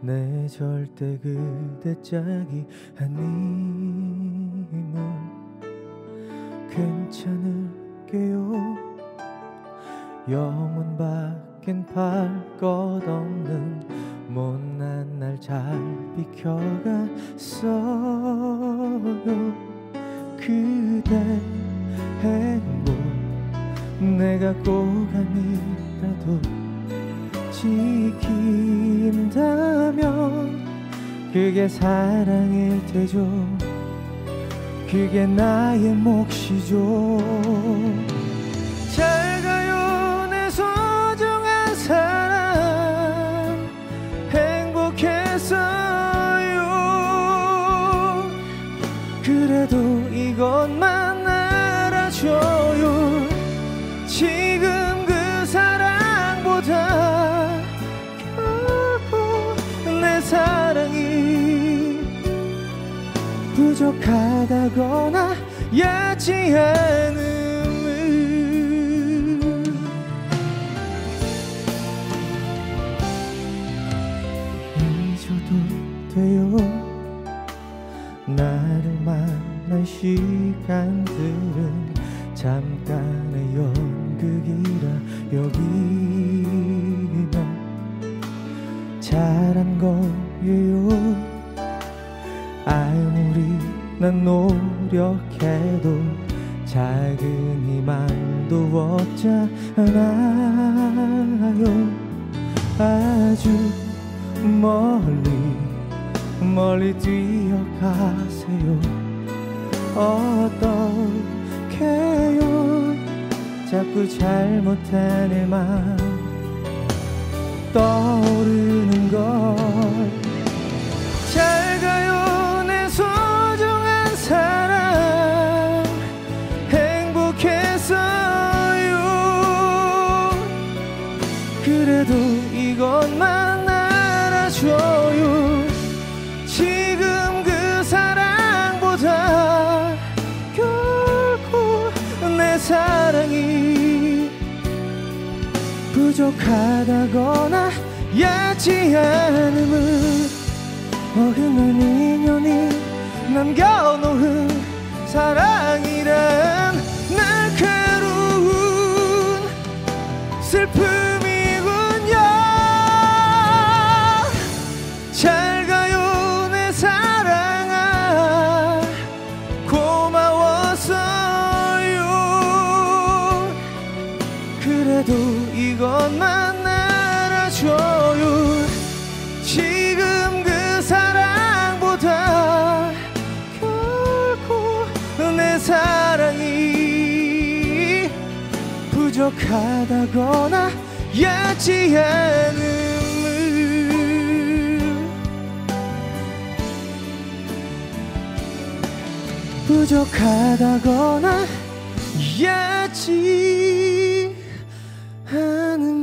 내 절대 그대 짝이 아님은 괜찮을게요. 영원 밖엔 발것 없는 못난 날 잘 비켜갔어요. 그대 행복 내가 꼭 아니라도 지킨다면 그게 사랑일 테죠. 그게 나의 몫이죠. 잘 가요 내 소중한 사람 행복했어요. 그래도 이것만 부족하다거나 얕지 않음을 잊어도 돼요. 나를 만난 시간들은 잠깐의 연 난 노력해도 작은 희망도 없잖아요? 아주 멀리 멀리 뛰어가세요. 어떡해요? 자꾸 잘못한 일만 떠오르는 걸 부족하다거나 얕지 않음을 어긋난 인연이 남겨놓은 사랑이란 날카로운 슬픔 이것만 알아줘요. 지금 그 사랑보다 결국 내 사랑이 부족하다거나 얕지 않음을 부족하다거나 얕지 하는